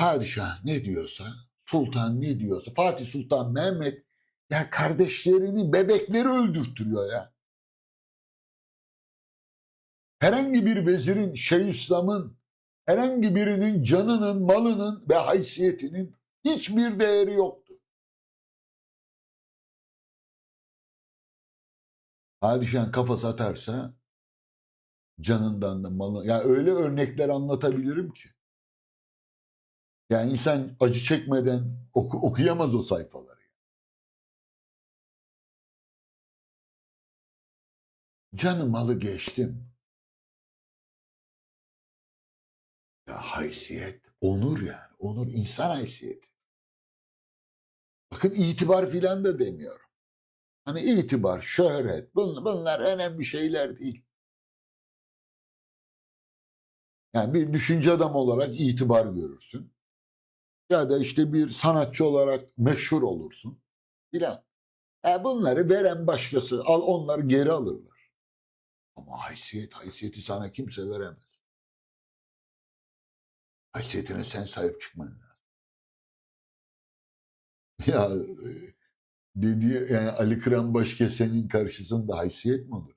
Padişah ne diyorsa, sultan ne diyorsa, Fatih Sultan Mehmet ya kardeşlerini, bebekleri öldürtüyor ya. Herhangi bir vezirin, Şeyhülislam'ın, herhangi birinin canının, malının ve haysiyetinin hiçbir değeri yoktu. Padişahın kafası atarsa canından da malı. Ya öyle örnekler anlatabilirim ki. Yani insan acı çekmeden oku- okuyamaz o sayfaları. Canı malı geçtim. Ya haysiyet, onur yani. Onur insan haysiyeti. Bakın itibar filan da demiyorum. Hani itibar, şöhret bun- bunlar önemli şeyler değil. Yani bir düşünce adam olarak itibar görürsün. Ya da işte bir sanatçı olarak meşhur olursun. Filan. E bunları veren başkası al onları geri alırlar. Ama haysiyet, haysiyeti sana kimse veremez. Haysiyetine sen sahip çıkman lazım. Ya e, dediği yani Ali Kıran Başkesen'in karşısında haysiyet mi olur?